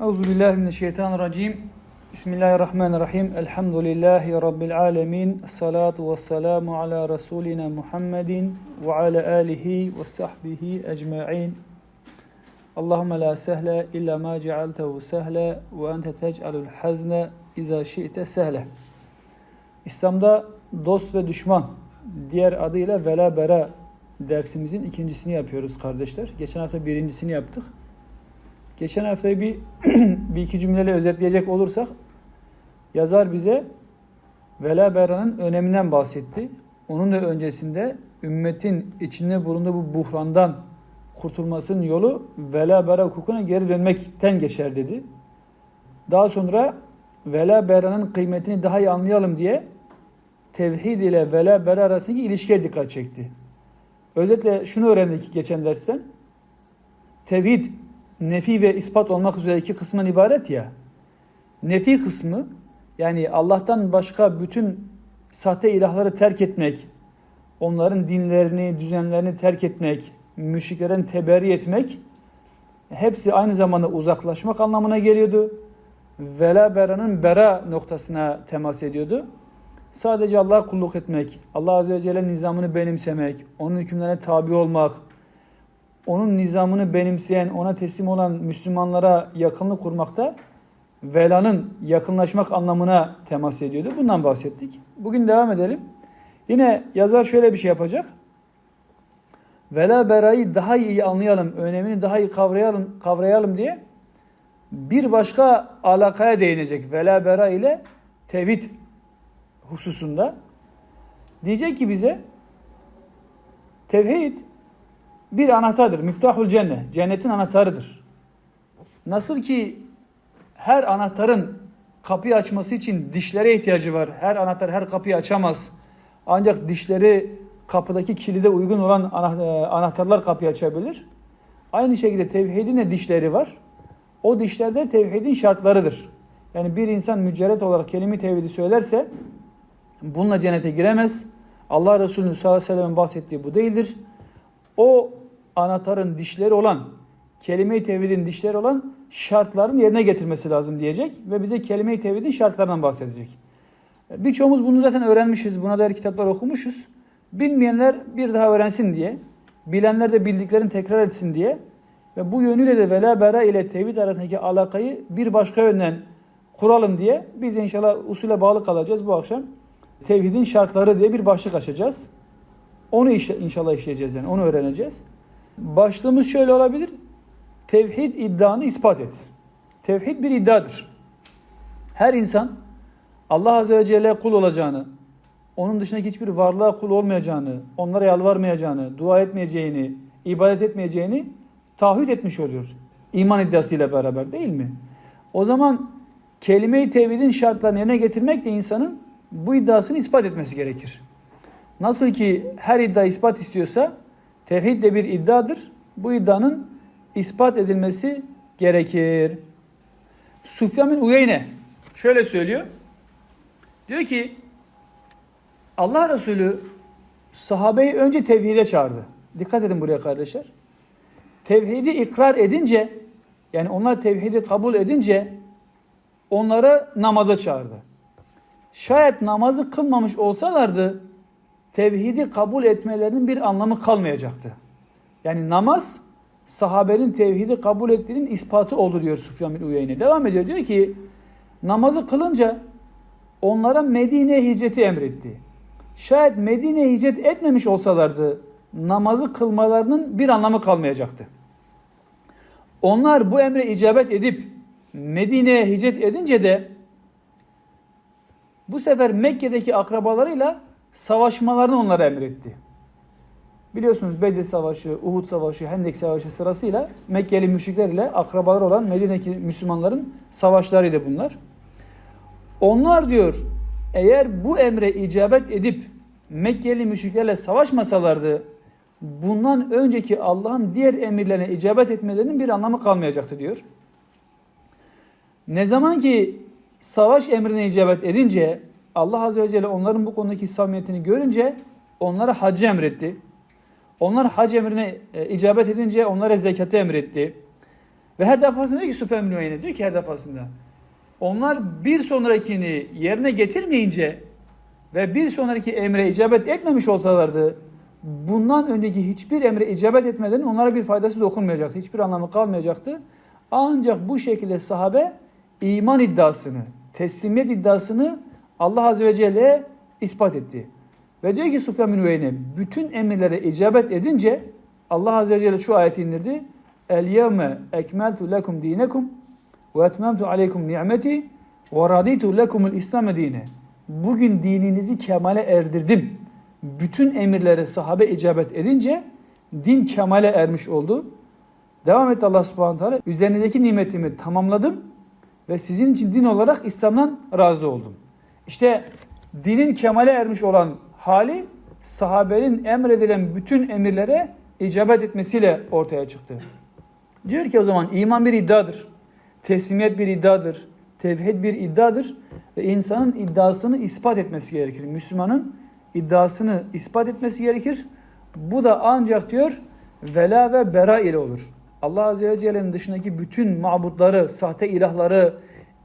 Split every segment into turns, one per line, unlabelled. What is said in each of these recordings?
Euzu billahi mineşşeytanirracim. Bismillahirrahmanirrahim. Elhamdülillahi rabbil alamin. Salatu vesselamu ala rasulina Muhammedin ve ala alihi ve sahbihi ecmaîn. Allahumme la sehle illa ma cealtehu sehle ve ente tec'alul hazne iza şi'te sehle. İslam'da dost ve düşman diğer adıyla vela bera dersimizin ikincisini yapıyoruz kardeşler. Geçen hafta birincisini yaptık. Geçen haftayı bir, bir iki cümleyle özetleyecek olursak yazar bize vela beranın öneminden bahsetti. Onun da öncesinde ümmetin içinde bulunduğu bu buhrandan kurtulmasının yolu vela bera hukukuna geri dönmekten geçer dedi. Daha sonra vela beranın kıymetini daha iyi anlayalım diye tevhid ile vela bera arasındaki ilişkiye dikkat çekti. Özetle şunu öğrendik geçen dersten. Tevhid nefi ve ispat olmak üzere iki kısmından ibaret ya. Nefi kısmı yani Allah'tan başka bütün sahte ilahları terk etmek, onların dinlerini, düzenlerini terk etmek, müşriklerin teberri etmek hepsi aynı zamanda uzaklaşmak anlamına geliyordu. Vela beranın bera noktasına temas ediyordu. Sadece Allah'a kulluk etmek, Allah Azze ve Celle nizamını benimsemek, onun hükümlerine tabi olmak, onun nizamını benimseyen, ona teslim olan Müslümanlara yakınlık kurmakta velanın yakınlaşmak anlamına temas ediyordu. Bundan bahsettik. Bugün devam edelim. Yine yazar şöyle bir şey yapacak. Vela berayı daha iyi anlayalım, önemini daha iyi kavrayalım, kavrayalım diye bir başka alakaya değinecek. Vela bera ile tevhid hususunda. Diyecek ki bize tevhid bir anahtardır. Miftahul cennet. Cennetin anahtarıdır. Nasıl ki her anahtarın kapıyı açması için dişlere ihtiyacı var. Her anahtar her kapıyı açamaz. Ancak dişleri kapıdaki kilide uygun olan anahtarlar kapıyı açabilir. Aynı şekilde tevhidin de dişleri var. O dişler de tevhidin şartlarıdır. Yani bir insan mücerret olarak kelime tevhidi söylerse bununla cennete giremez. Allah Resulü sallallahu aleyhi ve sellem'in bahsettiği bu değildir. O anahtarın dişleri olan, kelime-i tevhidin dişleri olan şartların yerine getirmesi lazım diyecek ve bize kelime-i tevhidin şartlarından bahsedecek. Birçoğumuz bunu zaten öğrenmişiz, buna dair kitaplar okumuşuz. Bilmeyenler bir daha öğrensin diye, bilenler de bildiklerini tekrar etsin diye ve bu yönüyle de vela bera ile tevhid arasındaki alakayı bir başka yönden kuralım diye biz inşallah usule bağlı kalacağız bu akşam. Tevhidin şartları diye bir başlık açacağız. Onu inşallah işleyeceğiz yani onu öğreneceğiz. Başlığımız şöyle olabilir. Tevhid iddianı ispat et. Tevhid bir iddiadır. Her insan Allah Azze ve Celle kul olacağını, onun dışındaki hiçbir varlığa kul olmayacağını, onlara yalvarmayacağını, dua etmeyeceğini, ibadet etmeyeceğini taahhüt etmiş oluyor. İman iddiasıyla beraber değil mi? O zaman kelime-i tevhidin şartlarını yerine getirmek de insanın bu iddiasını ispat etmesi gerekir. Nasıl ki her iddia ispat istiyorsa tevhid de bir iddiadır. Bu iddianın ispat edilmesi gerekir. Sufyan bin Uyeyne şöyle söylüyor. Diyor ki Allah Resulü sahabeyi önce tevhide çağırdı. Dikkat edin buraya kardeşler. Tevhidi ikrar edince yani onlar tevhidi kabul edince onlara namaza çağırdı. Şayet namazı kılmamış olsalardı tevhidi kabul etmelerinin bir anlamı kalmayacaktı. Yani namaz sahabenin tevhidi kabul ettiğinin ispatı olur diyor Sufyan bin Uyeyne. Devam ediyor diyor ki namazı kılınca onlara Medine'ye hicreti emretti. Şayet Medine'ye hicret etmemiş olsalardı namazı kılmalarının bir anlamı kalmayacaktı. Onlar bu emre icabet edip Medine'ye hicret edince de bu sefer Mekke'deki akrabalarıyla savaşmalarını onlara emretti. Biliyorsunuz Bedir Savaşı, Uhud Savaşı, Hendek Savaşı sırasıyla Mekkeli müşrikler ile akrabalar olan Medine'deki Müslümanların savaşlarıydı bunlar. Onlar diyor eğer bu emre icabet edip Mekkeli müşriklerle savaşmasalardı bundan önceki Allah'ın diğer emirlerine icabet etmelerinin bir anlamı kalmayacaktı diyor. Ne zaman ki savaş emrine icabet edince Allah Azze ve Celle onların bu konudaki samimiyetini görünce onlara hacı emretti. Onlar hac emrine e, icabet edince onlara zekatı emretti. Ve her defasında diyor ki Süfyan bin diyor ki her defasında. Onlar bir sonrakini yerine getirmeyince ve bir sonraki emre icabet etmemiş olsalardı bundan önceki hiçbir emre icabet etmeden onlara bir faydası dokunmayacaktı. Hiçbir anlamı kalmayacaktı. Ancak bu şekilde sahabe iman iddiasını, teslimiyet iddiasını Allah Azze ve Celle ispat etti. Ve diyor ki Sufyan bin Uyeyne bütün emirlere icabet edince Allah Azze ve Celle şu ayeti indirdi. El yevme ekmeltu lekum dinekum ve etmemtu aleykum ni'meti ve raditu lekumul İslam dine. Bugün dininizi kemale erdirdim. Bütün emirlere sahabe icabet edince din kemale ermiş oldu. Devam etti Allah subhanahu teala. Üzerinizdeki nimetimi tamamladım ve sizin için din olarak İslam'dan razı oldum. İşte dinin kemale ermiş olan hali sahabenin emredilen bütün emirlere icabet etmesiyle ortaya çıktı. Diyor ki o zaman iman bir iddiadır. Teslimiyet bir iddiadır. Tevhid bir iddiadır. Ve insanın iddiasını ispat etmesi gerekir. Müslümanın iddiasını ispat etmesi gerekir. Bu da ancak diyor vela ve bera ile olur. Allah Azze ve Celle'nin dışındaki bütün mabutları, sahte ilahları,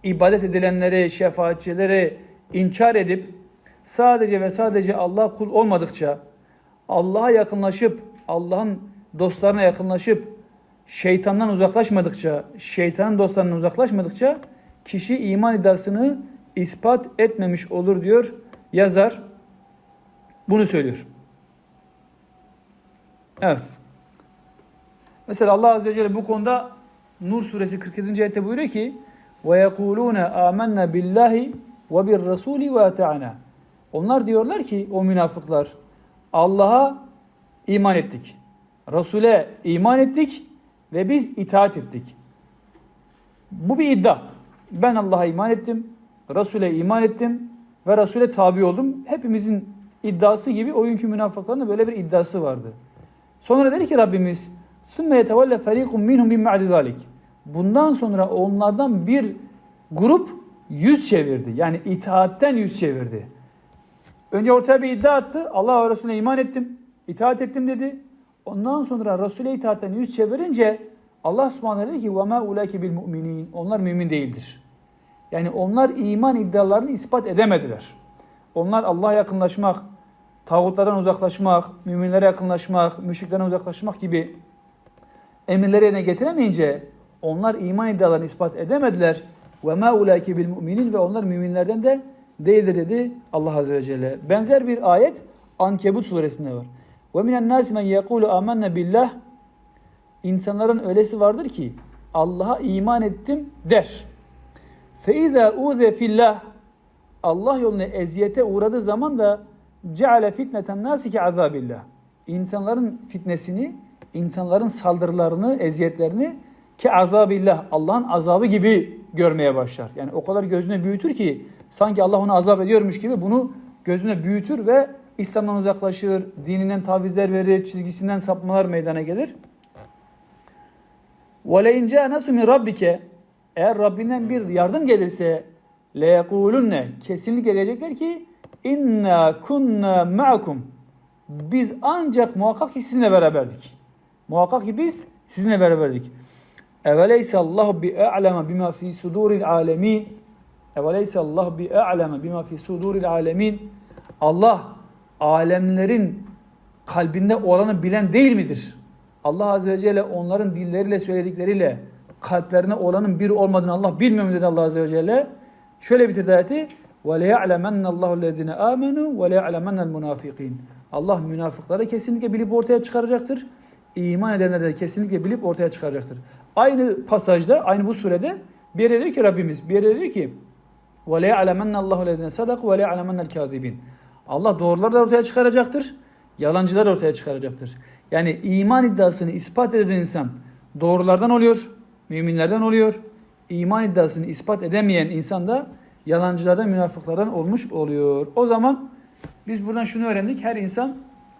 ibadet edilenleri, şefaatçileri inkar edip sadece ve sadece Allah kul olmadıkça, Allah'a yakınlaşıp, Allah'ın dostlarına yakınlaşıp, şeytandan uzaklaşmadıkça, şeytanın dostlarından uzaklaşmadıkça kişi iman iddiasını ispat etmemiş olur diyor yazar. Bunu söylüyor. Evet. Mesela Allah Azze ve Celle bu konuda Nur suresi 47. ayette buyuruyor ki وَيَقُولُونَ آمَنَّا بِاللّٰهِ وَبِالرَّسُولِ وَاَتَعَنَا Onlar diyorlar ki o münafıklar Allah'a iman ettik. Resul'e iman ettik ve biz itaat ettik. Bu bir iddia. Ben Allah'a iman ettim, Resul'e iman ettim ve Resul'e tabi oldum. Hepimizin iddiası gibi o günkü münafıkların da böyle bir iddiası vardı. Sonra dedi ki Rabbimiz ثُمَّ يَتَوَلَّ فَر۪يقٌ مِنْهُمْ مِنْ مَعْدِ ذَٰلِكِ Bundan sonra onlardan bir grup yüz çevirdi. Yani itaatten yüz çevirdi. Önce ortaya bir iddia attı. Allah ve Resulüne iman ettim. itaat ettim dedi. Ondan sonra Resul'e itaatten yüz çevirince Allah subhanahu dedi ki وَمَا اُولَٰيكِ بِالْمُؤْمِنِينَ Onlar mümin değildir. Yani onlar iman iddialarını ispat edemediler. Onlar Allah'a yakınlaşmak, tağutlardan uzaklaşmak, müminlere yakınlaşmak, müşriklerden uzaklaşmak gibi emirleri yerine getiremeyince onlar iman iddialarını ispat edemediler. Ve ma ulaike bil müminin ve onlar müminlerden de değildir dedi Allah Azze ve Celle. Benzer bir ayet Ankebut suresinde var. Ve minen nasi men yekulu amenne billah İnsanların öylesi vardır ki Allah'a iman ettim der. Fe izâ uze fillah Allah yoluna eziyete uğradığı zaman da ceale fitneten nasi ki azabillah. İnsanların fitnesini, insanların saldırılarını, eziyetlerini ki azabillah Allah'ın azabı gibi görmeye başlar. Yani o kadar gözüne büyütür ki sanki Allah onu azap ediyormuş gibi bunu gözüne büyütür ve İslam'dan uzaklaşır, dininden tavizler verir, çizgisinden sapmalar meydana gelir. وَلَاِنْ جَاءَ نَسُ مِنْ رَبِّكَ Eğer Rabbinden bir yardım gelirse لَيَقُولُنَّ Kesinlikle diyecekler ki inna kunna ma'akum Biz ancak muhakkak ki sizinle beraberdik. Muhakkak ki biz sizinle beraberdik. Eveleyse Allah bi a'lama bima fi suduril alemin. Eveleyse Allah bi a'lama bima fi suduril alemin. Allah alemlerin kalbinde olanı bilen değil midir? Allah Azze ve Celle onların dilleriyle söyledikleriyle kalplerine olanın bir olmadığını Allah bilmiyor mu dedi Allah Azze ve Celle. Şöyle bitirdi ayeti. وَلَيَعْلَمَنَّ اللّٰهُ الَّذِينَ آمَنُوا وَلَيَعْلَمَنَّ الْمُنَافِقِينَ Allah münafıkları kesinlikle bilip ortaya çıkaracaktır. İman edenleri de kesinlikle bilip ortaya çıkaracaktır. Aynı pasajda, aynı bu surede bir yere diyor ki Rabbimiz, bir yere diyor ki وَلَيَعْلَمَنَّ اللّٰهُ الَّذِينَ صَدَقُوا وَلَيَعْلَمَنَّ الْكَاذِبِينَ Allah doğruları da ortaya çıkaracaktır. Yalancılar ortaya çıkaracaktır. Yani iman iddiasını ispat eden insan doğrulardan oluyor, müminlerden oluyor. İman iddiasını ispat edemeyen insan da yalancılardan, münafıklardan olmuş oluyor. O zaman biz buradan şunu öğrendik. Her insan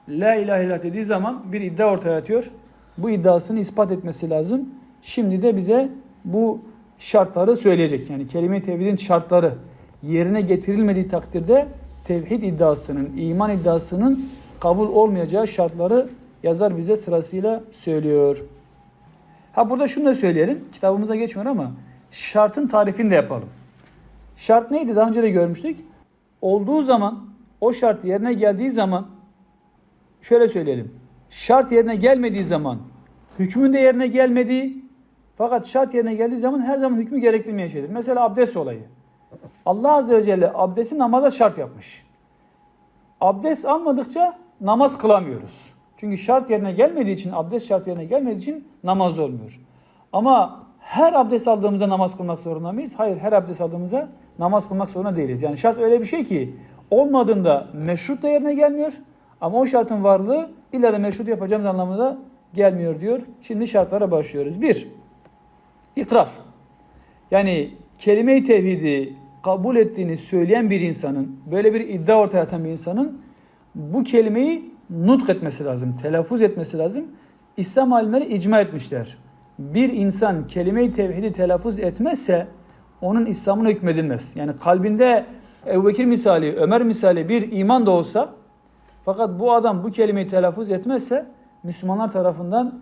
La ilahe illallah dediği zaman bir iddia ortaya atıyor. Bu iddiasını ispat etmesi lazım. Şimdi de bize bu şartları söyleyecek. Yani kelime-i tevhidin şartları yerine getirilmediği takdirde tevhid iddiasının, iman iddiasının kabul olmayacağı şartları yazar bize sırasıyla söylüyor. Ha burada şunu da söyleyelim. Kitabımıza geçmiyor ama şartın tarifini de yapalım. Şart neydi? Daha önce de görmüştük. Olduğu zaman, o şart yerine geldiği zaman şöyle söyleyelim. Şart yerine gelmediği zaman hükmün de yerine gelmediği fakat şart yerine geldiği zaman her zaman hükmü gerektirmeyen şeydir. Mesela abdest olayı. Allah Azze ve Celle abdesti namaza şart yapmış. Abdest almadıkça namaz kılamıyoruz. Çünkü şart yerine gelmediği için, abdest şart yerine gelmediği için namaz olmuyor. Ama her abdest aldığımızda namaz kılmak zorunda mıyız? Hayır, her abdest aldığımızda namaz kılmak zorunda değiliz. Yani şart öyle bir şey ki olmadığında meşrut da yerine gelmiyor. Ama o şartın varlığı illa da meşrut yapacağımız anlamında gelmiyor diyor. Şimdi şartlara başlıyoruz. Bir, ikrar. Yani kelime-i tevhidi kabul ettiğini söyleyen bir insanın, böyle bir iddia ortaya atan bir insanın bu kelimeyi nutk etmesi lazım, telaffuz etmesi lazım. İslam alimleri icma etmişler. Bir insan kelime-i tevhidi telaffuz etmezse onun İslam'ına hükmedilmez. Yani kalbinde Ebu Bekir misali, Ömer misali bir iman da olsa fakat bu adam bu kelimeyi telaffuz etmezse Müslümanlar tarafından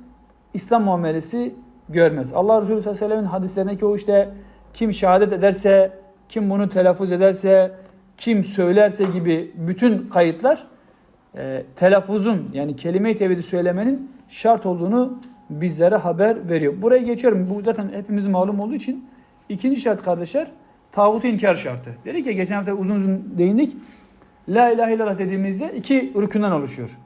İslam muamelesi görmez. Allah Resulü sallallahu aleyhi ve sellem'in hadislerindeki o işte kim şehadet ederse, kim bunu telaffuz ederse, kim söylerse gibi bütün kayıtlar e, telaffuzun yani kelime-i tevhidi söylemenin şart olduğunu bizlere haber veriyor. Buraya geçiyorum. Bu zaten hepimizin malum olduğu için. ikinci şart kardeşler tağutu inkar şartı. Dedik ya geçen hafta uzun uzun değindik. La ilahe illallah dediğimizde iki rükünden oluşuyor.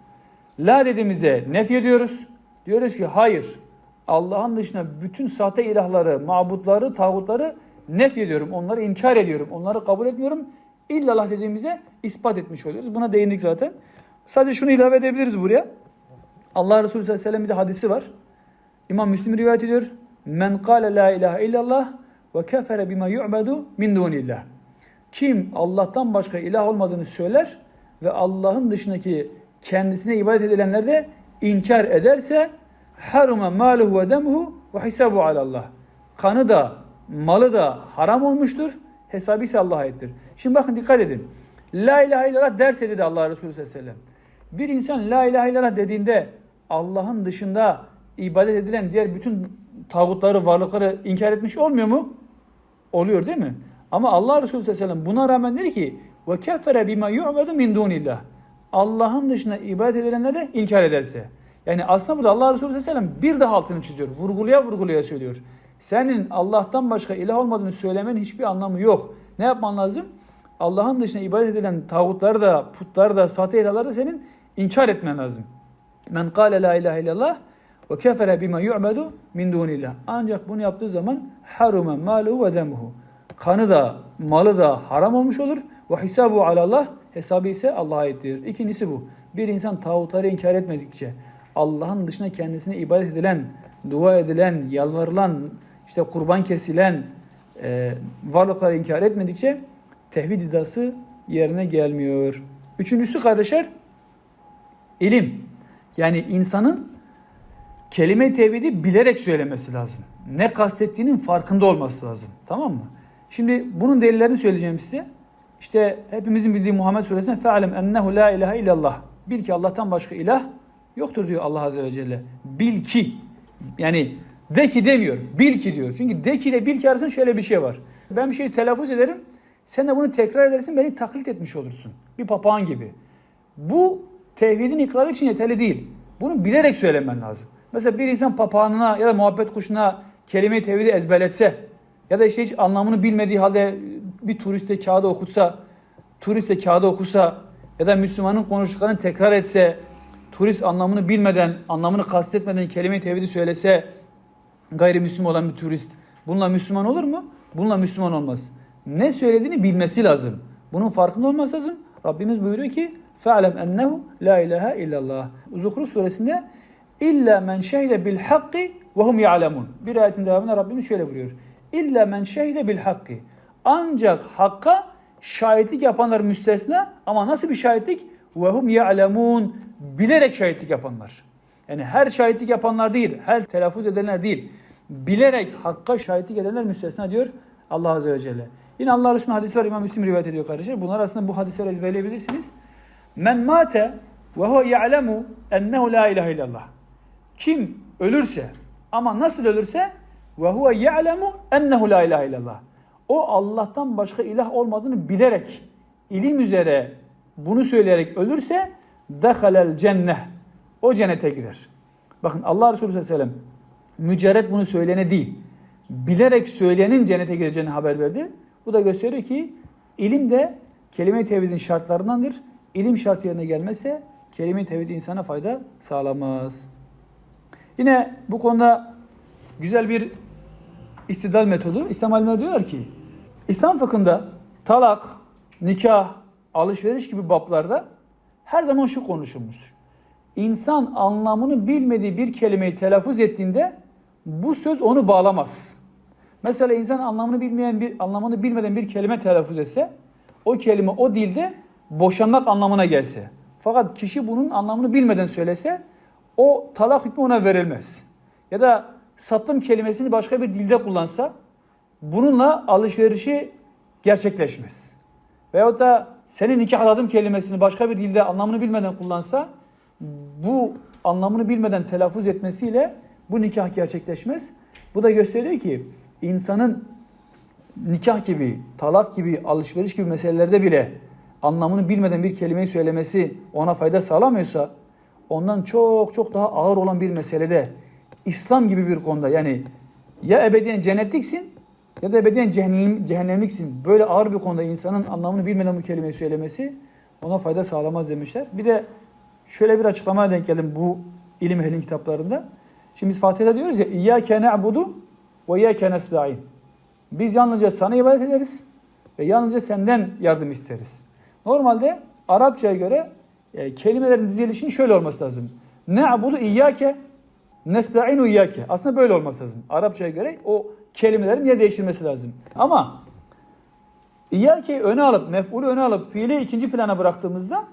La dediğimizde nef ediyoruz. Diyoruz ki hayır. Allah'ın dışında bütün sahte ilahları, mabutları, tağutları nef ediyorum. Onları inkar ediyorum. Onları kabul etmiyorum. İllallah dediğimizde ispat etmiş oluyoruz. Buna değindik zaten. Sadece şunu ilave edebiliriz buraya. Allah Resulü sallallahu aleyhi ve sellem'in bir hadisi var. İmam Müslim rivayet ediyor. Men kâle la ilahe illallah ve kefere bima yu'bedu min dunillah. Kim Allah'tan başka ilah olmadığını söyler ve Allah'ın dışındaki kendisine ibadet edilenler de inkar ederse haruma maluhu ve demuhu ve hisabu alallah. Kanı da malı da haram olmuştur. Hesabı ise Allah'a aittir. Şimdi bakın dikkat edin. La ilahe illallah derse dedi Allah Resulü sallallahu aleyhi ve sellem. Bir insan la ilahe illallah dediğinde Allah'ın dışında ibadet edilen diğer bütün tağutları, varlıkları inkar etmiş olmuyor mu? Oluyor değil mi? Ama Allah Resulü sallallahu aleyhi ve sellem buna rağmen dedi ki ve kefere bima yu'bedu min dunillah. Allah'ın dışında ibadet edilenler de inkar ederse. Yani aslında burada Allah Resulü sallallahu aleyhi ve sellem bir daha altını çiziyor. Vurguluya vurguluya söylüyor. Senin Allah'tan başka ilah olmadığını söylemenin hiçbir anlamı yok. Ne yapman lazım? Allah'ın dışında ibadet edilen tağutları da, putları da, sahte ilahları da senin inkar etmen lazım. Men kâle la ilahe illallah ve kefere bima yu'bedu min dunillah. Ancak bunu yaptığı zaman harume maluhu ve demuhu. Kanı da, malı da haram olmuş olur. Ve hisabu alallah. Hesabı ise Allah'a aittir. İkincisi bu. Bir insan tağutları inkar etmedikçe, Allah'ın dışında kendisine ibadet edilen, dua edilen, yalvarılan, işte kurban kesilen e, varlıkları inkar etmedikçe tevhid iddiası yerine gelmiyor. Üçüncüsü kardeşler ilim. Yani insanın kelime-i tevhidi bilerek söylemesi lazım. Ne kastettiğinin farkında olması lazım. Tamam mı? Şimdi bunun delillerini söyleyeceğim size. İşte hepimizin bildiği Muhammed suresinde fe'alem ennehu la ilahe illallah. Bil ki Allah'tan başka ilah yoktur diyor Allah Azze ve Celle. Bil ki. Yani de ki demiyor. Bil ki diyor. Çünkü de ki ile bil ki arasında şöyle bir şey var. Ben bir şeyi telaffuz ederim. Sen de bunu tekrar edersin. Beni taklit etmiş olursun. Bir papağan gibi. Bu tevhidin ikrarı için yeterli değil. Bunu bilerek söylemen lazım. Mesela bir insan papağanına ya da muhabbet kuşuna kelime-i tevhidi ezberletse ya da işte hiç anlamını bilmediği halde bir turiste kağıda okutsa, turiste kağıda okusa ya da Müslümanın konuştuklarını tekrar etse, turist anlamını bilmeden, anlamını kastetmeden kelime-i tevhidi söylese gayrimüslim olan bir turist bununla Müslüman olur mu? Bununla Müslüman olmaz. Ne söylediğini bilmesi lazım. Bunun farkında olması lazım. Rabbimiz buyuruyor ki فَعْلَمْ اَنَّهُ لَا اِلَٰهَ اِلَّا اللّٰهِ Zuhruf suresinde İlla men şehide bil hakki ve hum ya'lemun. Bir ayetin devamında Rabbimiz şöyle buyuruyor. İlla men şehide bil hakki. Ancak hakka şahitlik yapanlar müstesna ama nasıl bir şahitlik? Ve hum ya'lemun. Bilerek şahitlik yapanlar. Yani her şahitlik yapanlar değil, her telaffuz edenler değil. Bilerek hakka şahitlik edenler müstesna diyor Allah Azze ve Celle. Yine Allah Resulü'nün hadisi var İmam Müslim rivayet ediyor kardeşler. Bunlar aslında bu hadisleri ezberleyebilirsiniz. Men mate ve huve ya'lemu ennehu la ilahe illallah. Kim ölürse Ama nasıl ölürse ve huve ya'lemu ennehu la ilahe illallah. O Allah'tan başka ilah olmadığını bilerek, ilim üzere bunu söyleyerek ölürse dehalel cenneh. O cennete girer. Bakın Allah Resulü sallallahu aleyhi ve sellem mücerret bunu söyleyene değil, bilerek söyleyenin cennete gireceğini haber verdi. Bu da gösteriyor ki ilim de kelime-i tevhidin şartlarındandır. İlim şartı yerine gelmezse kelime-i tevhid insana fayda sağlamaz. Yine bu konuda güzel bir istidlal metodu. İslam alimleri diyorlar ki İslam fıkhında talak, nikah, alışveriş gibi bablarda her zaman şu konuşulmuştur. İnsan anlamını bilmediği bir kelimeyi telaffuz ettiğinde bu söz onu bağlamaz. Mesela insan anlamını bilmeyen bir anlamını bilmeden bir kelime telaffuz etse o kelime o dilde boşanmak anlamına gelse. Fakat kişi bunun anlamını bilmeden söylese o talak hükmü ona verilmez. Ya da sattım kelimesini başka bir dilde kullansa bununla alışverişi gerçekleşmez. Veyahut da senin nikahladım kelimesini başka bir dilde anlamını bilmeden kullansa bu anlamını bilmeden telaffuz etmesiyle bu nikah gerçekleşmez. Bu da gösteriyor ki insanın nikah gibi, talak gibi, alışveriş gibi meselelerde bile anlamını bilmeden bir kelimeyi söylemesi ona fayda sağlamıyorsa ondan çok çok daha ağır olan bir meselede İslam gibi bir konuda yani ya ebediyen cennetliksin ya da ebediyen cehennem, cehennemliksin. Böyle ağır bir konuda insanın anlamını bilmeden bu kelimeyi söylemesi ona fayda sağlamaz demişler. Bir de şöyle bir açıklamaya denk geldim bu ilim ehlin kitaplarında. Şimdi biz Fatiha'da diyoruz ya İyyâke ne'budu ve iyyâke nesta'in. Biz yalnızca sana ibadet ederiz ve yalnızca senden yardım isteriz. Normalde Arapçaya göre e, kelimelerin dizilişinin şöyle olması lazım. Ne'budu iyyâke nesta'inu iyyâke. Aslında böyle olması lazım. Arapçaya göre o kelimelerin yer değiştirmesi lazım. Ama İyyâke'yi öne alıp, mef'ulü öne alıp fiili ikinci plana bıraktığımızda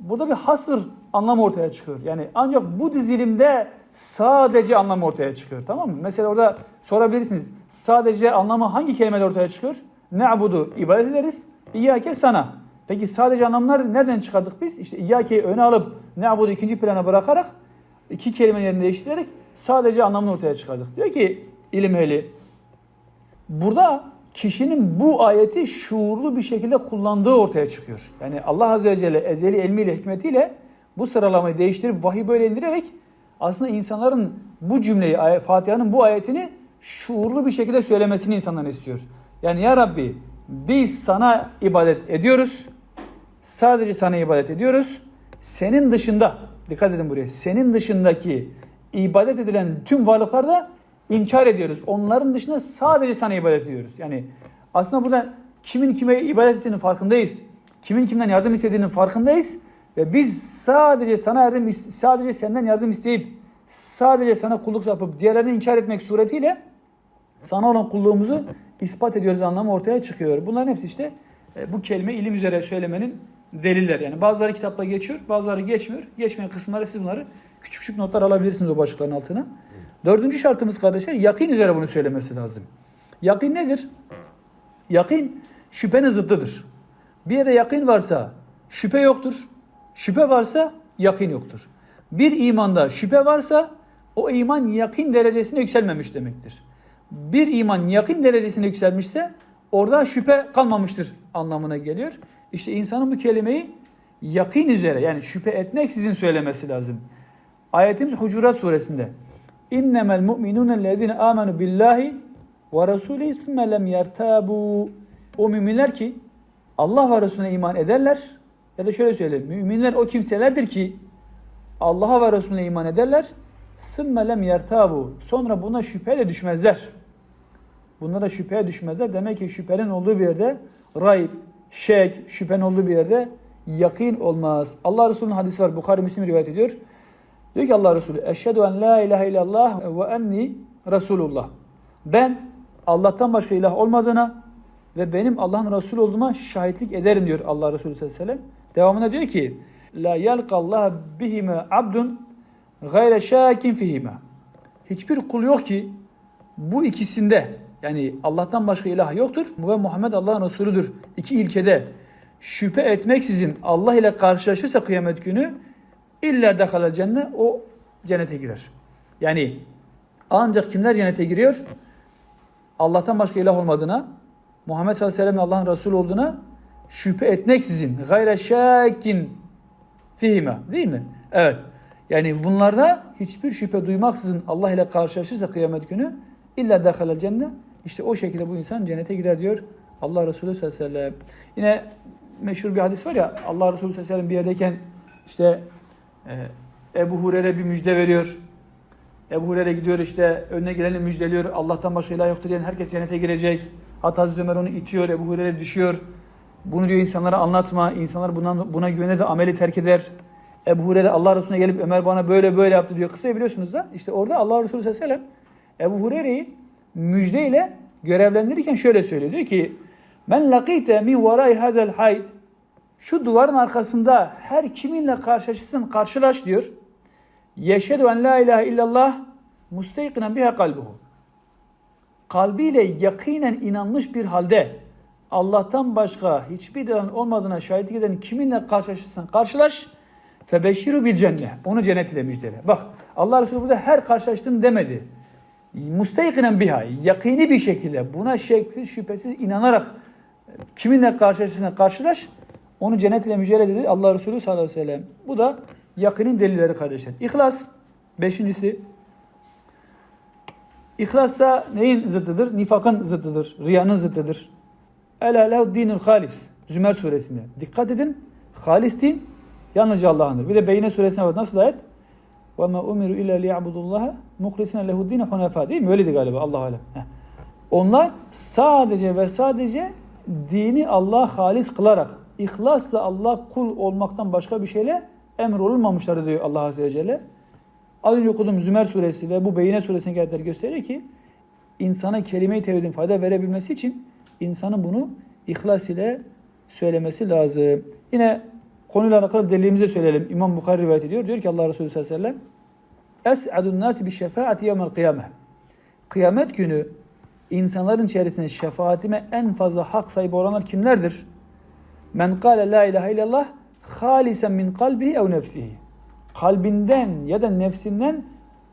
burada bir hasır anlam ortaya çıkıyor. Yani ancak bu dizilimde sadece anlam ortaya çıkıyor. Tamam mı? Mesela orada sorabilirsiniz. Sadece anlamı hangi kelimeler ortaya çıkıyor? Ne'budu ibadet ederiz. İyyâke sana. Peki sadece anlamları nereden çıkardık biz? İşte İyyâke'yi öne alıp ne'budu ikinci plana bırakarak iki kelimelerini değiştirerek sadece anlamını ortaya çıkardık. Diyor ki ilim ehli burada kişinin bu ayeti şuurlu bir şekilde kullandığı ortaya çıkıyor. Yani Allah Azze ve Celle ezeli ilmiyle, hikmetiyle bu sıralamayı değiştirip vahiy böyle indirerek aslında insanların bu cümleyi, Fatiha'nın bu ayetini şuurlu bir şekilde söylemesini insandan istiyor. Yani ya Rabbi biz sana ibadet ediyoruz. Sadece sana ibadet ediyoruz. Senin dışında, dikkat edin buraya, senin dışındaki ibadet edilen tüm varlıklarda inkar ediyoruz. Onların dışında sadece sana ibadet ediyoruz. Yani aslında burada kimin kime ibadet ettiğinin farkındayız. Kimin kimden yardım istediğinin farkındayız. Ve biz sadece sana yardım, sadece senden yardım isteyip sadece sana kulluk yapıp diğerlerini inkar etmek suretiyle sana olan kulluğumuzu ispat ediyoruz anlamı ortaya çıkıyor. Bunların hepsi işte e, bu kelime ilim üzere söylemenin deliller. Yani bazıları kitapta geçiyor, bazıları geçmiyor. Geçmeyen kısımları siz bunları küçük küçük notlar alabilirsiniz o başlıkların altına. Dördüncü şartımız kardeşler yakin üzere bunu söylemesi lazım. Yakin nedir? Yakin şüphenin zıddıdır. Bir yere yakin varsa şüphe yoktur. Şüphe varsa yakin yoktur. Bir imanda şüphe varsa o iman yakin derecesine yükselmemiş demektir. Bir iman yakin derecesine yükselmişse orada şüphe kalmamıştır anlamına geliyor. İşte insanın bu kelimeyi yakin üzere yani şüphe etmek sizin söylemesi lazım. Ayetimiz Hucurat suresinde. İnnemel mu'minûnellezîne âmenü billahi ve rasûlî sümme lem yertâbû. O müminler ki Allah ve Resulüne iman ederler. Ya da şöyle söyleyeyim. Müminler o kimselerdir ki Allah'a ve Resulüne iman ederler. Sümme lem yertâbû. Sonra buna şüpheyle düşmezler. Bunlara şüpheye düşmezler. Demek ki şüphenin olduğu bir yerde rayb, şek, şüphenin olduğu bir yerde yakin olmaz. Allah Resulü'nün hadisi var. Bukhari Müslim rivayet ediyor. Diyor ki Allah Resulü Eşhedü en la ilahe illallah ve enni Resulullah. Ben Allah'tan başka ilah olmadığına ve benim Allah'ın Resulü olduğuma şahitlik ederim diyor Allah Resulü sallallahu aleyhi ve sellem. Devamında diyor ki La yalqallah bihime abdun gayre şakin fihime. Hiçbir kul yok ki bu ikisinde yani Allah'tan başka ilah yoktur ve Muhammed Allah'ın Resulüdür. İki ilkede şüphe etmeksizin Allah ile karşılaşırsa kıyamet günü illa dehalel cennet o cennete girer. Yani Ancak kimler cennete giriyor? Allah'tan başka ilah olmadığına, Muhammed sallallahu aleyhi ve sellem Allah'ın Resulü olduğuna şüphe etmeksizin gayre şakin fihime değil mi? Evet. Yani bunlarda hiçbir şüphe duymaksızın Allah ile karşılaşırsa kıyamet günü illa dehalel cennet işte o şekilde bu insan cennete girer diyor Allah Resulü sallallahu aleyhi ve sellem. Yine meşhur bir hadis var ya Allah Resulü sallallahu aleyhi ve sellem bir yerdeyken işte e, Ebu Hureyre bir müjde veriyor. Ebu Hureyre gidiyor işte önüne geleni müjdeliyor. Allah'tan başka ilah yoktur diyen herkes cennete girecek. Hatta Hazreti Ömer onu itiyor. Ebu Hureyre düşüyor. Bunu diyor insanlara anlatma. İnsanlar buna, buna güvenir de ameli terk eder. Ebu Hureyre Allah Resulüne gelip Ömer bana böyle böyle yaptı diyor. Kısa biliyorsunuz da işte orada Allah Resulü sallallahu aleyhi ve sellem Ebu Hureyre'yi müjdeyle görevlendirirken şöyle söylüyor. Diyor ki Men lakite min varay hadel hayd şu duvarın arkasında her kiminle karşılaşırsan karşılaş diyor. Yeşhedü en la ilahe illallah musteyqinen biha kalbuhu. Kalbiyle yakinen inanmış bir halde Allah'tan başka hiçbir ilah olmadığına şahitlik eden kiminle karşılaşırsan karşılaş. Febeşiru bil cennet. Onu cennet ile müjdele. Bak Allah Resulü burada her karşılaştığını demedi. Musteyqinen biha. Yakini bir şekilde buna şeksiz şüphesiz inanarak kiminle karşılaşırsan karşılaş. Onu cennet ile müjdele dedi Allah Resulü sallallahu aleyhi ve sellem. Bu da yakının delilleri kardeşler. İhlas. Beşincisi. İhlas da neyin zıddıdır? Nifakın zıddıdır. Riyanın zıddıdır. Ela lehu dinul halis. Zümer suresinde. Dikkat edin. Halis din yalnızca Allah'ındır. Bir de Beyne suresine var. Nasıl ayet? Ve ma umiru illa liya'budullaha muhlisine lehu dine hunefa. Değil mi? Öyleydi galiba. Allah alem. Onlar sadece ve sadece dini Allah halis kılarak ihlasla Allah kul olmaktan başka bir şeyle emrolunmamışlar diyor Allah Azze ve Celle. Az önce okuduğum Zümer suresi ve bu Beyine suresindeki ayetler gösteriyor ki insana kelime-i tevhidin fayda verebilmesi için insanın bunu ihlas ile söylemesi lazım. Yine konuyla alakalı delilimize söyleyelim. İmam Bukhari rivayet ediyor. Diyor ki Allah Resulü sallallahu aleyhi ve sellem Es'adun nasi bi şefaati yevmel kıyame. Kıyamet günü insanların içerisinde şefaatime en fazla hak sahibi olanlar kimlerdir? Men kâle la ilahe illallah halisen min kalbihi ev nefsihi. Kalbinden ya da nefsinden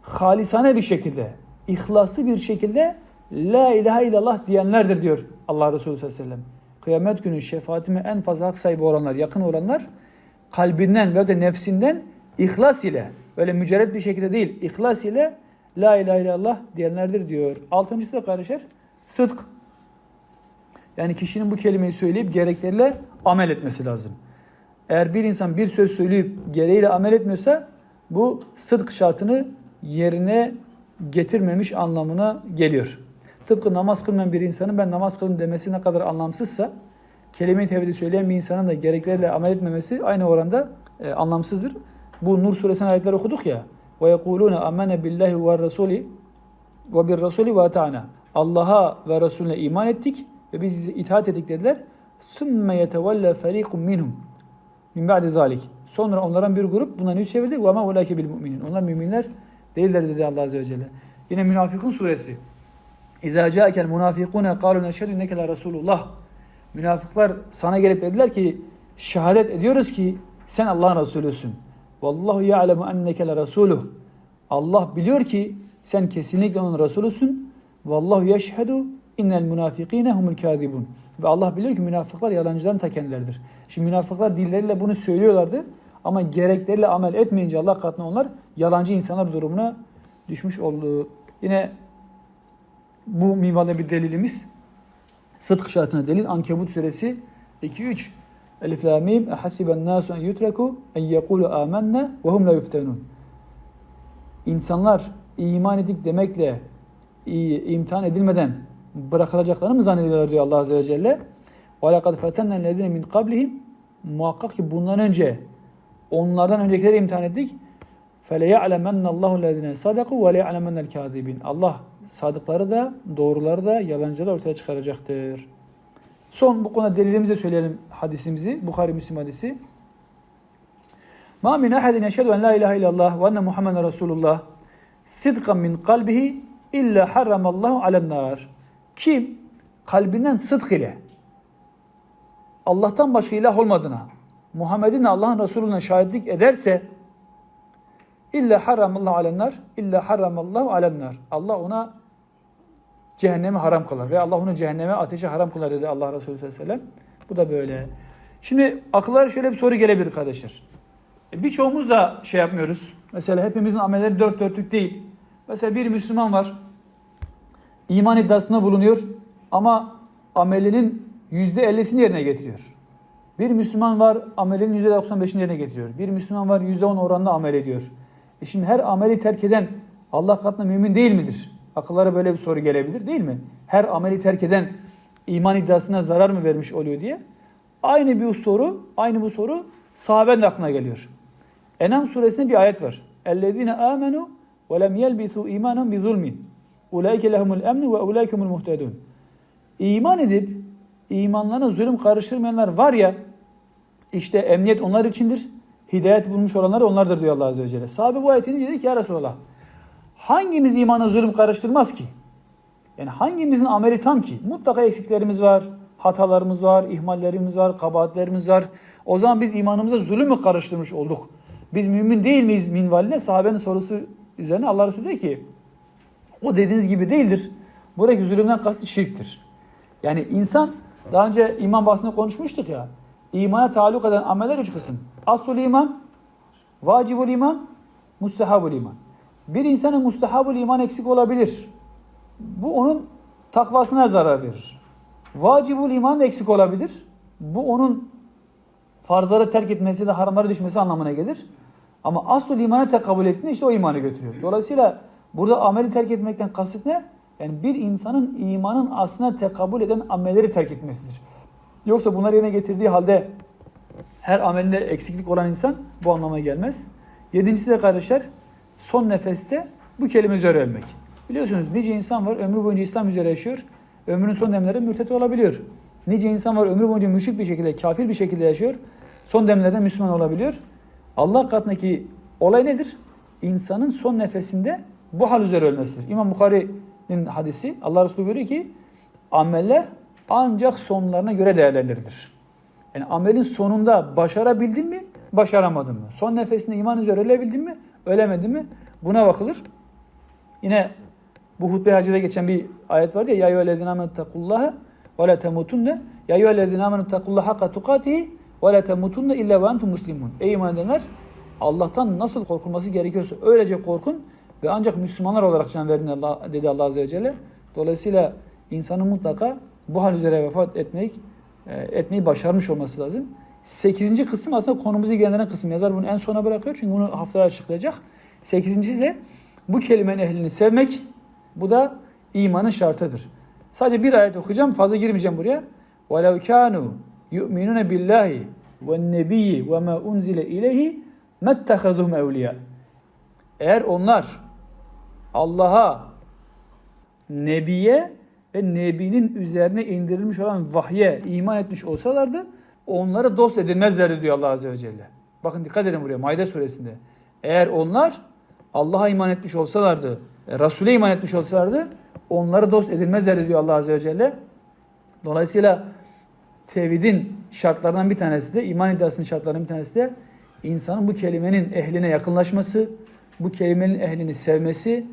halisane bir şekilde, ihlaslı bir şekilde la ilahe illallah diyenlerdir diyor Allah Resulü sallallahu aleyhi ve sellem. Kıyamet günü şefaatime en fazla hak sahibi olanlar, yakın olanlar kalbinden ve de nefsinden ihlas ile, böyle mücerret bir şekilde değil, ihlas ile la ilahe illallah diyenlerdir diyor. Altıncısı da kardeşler, sıdk. Yani kişinin bu kelimeyi söyleyip gerekleriyle amel etmesi lazım. Eğer bir insan bir söz söyleyip gereğiyle amel etmiyorsa bu sıdk şartını yerine getirmemiş anlamına geliyor. Tıpkı namaz kılmayan bir insanın ben namaz kılın demesi ne kadar anlamsızsa kelime-i tevhidi söyleyen bir insanın da gerekleriyle amel etmemesi aynı oranda e, anlamsızdır. Bu Nur suresinin ayetleri okuduk ya. Ve yekulune amene billahi ve rasuli ve bir rasuli ve ata'na. Allah'a ve Resulüne iman ettik ve biz itaat ettik dediler. Sümme yetevelle ferikum minhum. Min ba'di zalik. Sonra onların bir grup bundan yüz çevirdi. Ve ma ulake bil müminin. Onlar müminler değiller dedi Allah Azze ve Celle. Yine Münafıkun suresi. Câekel münafıkûne kâlu neşhedü inneke la Resulullah. Münafıklar sana gelip dediler ki şehadet ediyoruz ki sen Allah'ın Resulüsün. Vallahu ya'lemu enneke la Resuluh. Allah biliyor ki sen kesinlikle onun Resulüsün. Vallahu yeşhedü innel münafikine humul kâzibun. Ve Allah biliyor ki münafıklar yalancıların ta kendileridir. Şimdi münafıklar dilleriyle bunu söylüyorlardı ama gerekleriyle amel etmeyince Allah katına onlar yalancı insanlar durumuna düşmüş oldu. Yine bu minvalde bir delilimiz sıdk şartına delil Ankebut suresi 2-3 Elif la mim hasiben nasu en yutreku en yekulu amennâ ve hum la yuftenun. İnsanlar iman ettik demekle imtihan edilmeden bırakılacaklarını mı zannediyorlar diyor Allah Azze ve Celle. وَلَقَدْ فَتَنَّا الَّذِينَ مِنْ قَبْلِهِمْ Muhakkak ki bundan önce onlardan öncekileri imtihan ettik. فَلَيَعْلَمَنَّ اللّٰهُ الَّذِينَ صَدَقُوا وَلَيَعْلَمَنَّ الْكَاذِبِينَ Allah sadıkları da doğruları da yalancıları ortaya çıkaracaktır. Son bu konuda delilimizi söyleyelim hadisimizi. Bukhari Müslim hadisi. Ma min ahadin yeşhedü en la ilahe illallah ve enne Muhammeden Resulullah sidkan min kalbihi illa harramallahu alen nar. Kim kalbinden sıdk ile Allah'tan başka ilah olmadığına, Muhammed'in Allah'ın Resulüne şahitlik ederse İlla haramallahu alennar, illa haramallahu alennar. Allah ona cehennemi haram kılar ve Allah onu cehenneme ateşe haram kılar dedi Allah Resulü sallallahu aleyhi ve sellem. Bu da böyle. Şimdi akıllara şöyle bir soru gelebilir kardeşler. E, Birçoğumuz da şey yapmıyoruz. Mesela hepimizin amelleri dört dörtlük değil. Mesela bir Müslüman var. İman iddiasında bulunuyor ama amelinin yüzde ellisini yerine getiriyor. Bir Müslüman var amelinin yüzde 95'ini yerine getiriyor. Bir Müslüman var yüzde 10 oranında amel ediyor. E şimdi her ameli terk eden Allah katında mümin değil midir? Akıllara böyle bir soru gelebilir değil mi? Her ameli terk eden iman iddiasına zarar mı vermiş oluyor diye. Aynı bir soru, aynı bu soru sahabenin aklına geliyor. Enam suresinde bir ayet var. اَلَّذ۪ينَ آمَنُوا وَلَمْ يَلْبِثُوا اِيمَانًا بِظُلْمٍ اُولَٰئِكَ لَهُمُ الْاَمْنُ وَاُولَٰئِكَ هُمُ الْمُهْتَدُونَ İman edip imanlarına zulüm karıştırmayanlar var ya işte emniyet onlar içindir. Hidayet bulmuş olanlar onlardır diyor Allah Azze ve Celle. Sahabe bu ayetini dedi ki ya Resulallah hangimiz imana zulüm karıştırmaz ki? Yani hangimizin ameli tam ki? Mutlaka eksiklerimiz var, hatalarımız var, ihmallerimiz var, kabahatlerimiz var. O zaman biz imanımıza zulüm mü karıştırmış olduk? Biz mümin değil miyiz minvaline? Sahabenin sorusu üzerine Allah Resulü diyor ki o dediğiniz gibi değildir. Buradaki zulümden kastı şirktir. Yani insan daha önce iman bahsinde konuşmuştuk ya. İmana taluk eden ameller üç kısım. Aslul iman, vacibul iman, mustahabul iman. Bir insanın mustahabul iman eksik olabilir. Bu onun takvasına zarar verir. Vacibul iman eksik olabilir. Bu onun farzları terk etmesi de haramlara düşmesi anlamına gelir. Ama asıl imana tekabül ettiğinde işte o imanı götürüyor. Dolayısıyla burada ameli terk etmekten kasıt ne? Yani bir insanın imanın aslına tekabül eden amelleri terk etmesidir. Yoksa bunları yerine getirdiği halde her amelinde eksiklik olan insan bu anlama gelmez. Yedincisi de kardeşler son nefeste bu kelime üzere ölmek. Biliyorsunuz nice insan var ömrü boyunca İslam üzere yaşıyor. Ömrünün son demlerinde mürtet olabiliyor. Nice insan var ömrü boyunca müşrik bir şekilde, kafir bir şekilde yaşıyor. Son demlerde Müslüman olabiliyor. Allah katındaki olay nedir? İnsanın son nefesinde bu hal üzere ölmesidir. İmam Bukhari'nin hadisi Allah Resulü buyuruyor ki ameller ancak sonlarına göre değerlendirilir. Yani amelin sonunda başarabildin mi, başaramadın mı? Son nefesinde iman üzere ölebildin mi, ölemedin mi? Buna bakılır. Yine bu hutbe hacıda geçen bir ayet vardı ya ya eyyühellezine amenu takullaha ve la temutunne ya eyyühellezine amenu takullaha hakka tukatihi ve la temutunne illa ve entum muslimun. Ey iman edenler Allah'tan nasıl korkulması gerekiyorsa öylece korkun ve ancak Müslümanlar olarak can verin Allah, dedi Allah Azze ve Celle. Dolayısıyla insanın mutlaka bu hal üzere vefat etmek, e, etmeyi başarmış olması lazım. Sekizinci kısım aslında konumuzu ilgilendiren kısım. Yazar bunu en sona bırakıyor çünkü bunu haftaya açıklayacak. Sekizincisi de bu kelimenin ehlini sevmek. Bu da imanın şartıdır. Sadece bir ayet okuyacağım. Fazla girmeyeceğim buraya. وَلَوْ كَانُوا يُؤْمِنُونَ بِاللّٰهِ وَالنَّبِيِّ وَمَا اُنْزِلَ اِلَيْهِ مَتَّخَذُهُمْ اَوْلِيَا Eğer onlar Allah'a, Nebiye ve Nebi'nin üzerine indirilmiş olan vahye iman etmiş olsalardı onları dost edilmezlerdi diyor Allah Azze ve Celle. Bakın dikkat edin buraya Maide suresinde. Eğer onlar Allah'a iman etmiş olsalardı, e, Resul'e iman etmiş olsalardı onları dost edilmezlerdi diyor Allah Azze ve Celle. Dolayısıyla tevhidin şartlarından bir tanesi de, iman iddiasının şartlarından bir tanesi de insanın bu kelimenin ehline yakınlaşması, bu kelimenin ehlini sevmesi,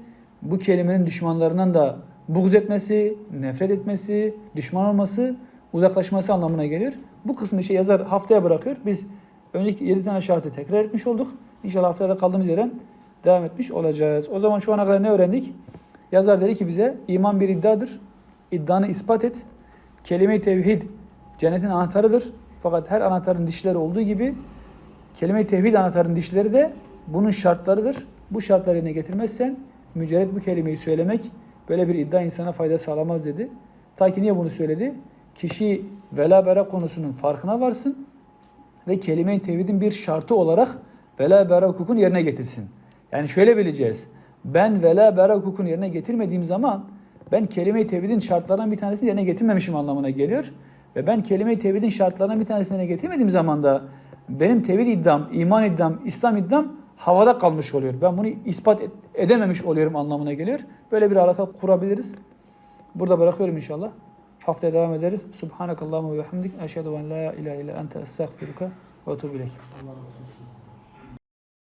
bu kelimenin düşmanlarından da buğz etmesi, nefret etmesi, düşman olması, uzaklaşması anlamına gelir. Bu kısmı işte yazar haftaya bırakıyor. Biz önceki 7 tane şartı tekrar etmiş olduk. İnşallah haftaya da kaldığımız yerden devam etmiş olacağız. O zaman şu ana kadar ne öğrendik? Yazar dedi ki bize iman bir iddiadır. İddianı ispat et. Kelime-i tevhid cennetin anahtarıdır. Fakat her anahtarın dişleri olduğu gibi kelime-i tevhid anahtarın dişleri de bunun şartlarıdır. Bu şartları yerine getirmezsen mücerret bu kelimeyi söylemek böyle bir iddia insana fayda sağlamaz dedi. Ta ki niye bunu söyledi? Kişi vela bera konusunun farkına varsın ve kelime-i tevhidin bir şartı olarak vela bera hukukunu yerine getirsin. Yani şöyle bileceğiz. Ben vela bera hukukunu yerine getirmediğim zaman ben kelime-i tevhidin şartlarından bir tanesini yerine getirmemişim anlamına geliyor. Ve ben kelime-i tevhidin şartlarından bir tanesini yerine getirmediğim zaman da benim tevhid iddiam, iman iddiam, İslam iddiam havada kalmış oluyor. Ben bunu ispat edememiş oluyorum anlamına geliyor. Böyle bir alaka kurabiliriz. Burada bırakıyorum inşallah. Haftaya devam ederiz. Subhanakallahumma ve bihamdik. Eşhedü en la ilahe illa ente estağfiruka ve etûbü ileyk.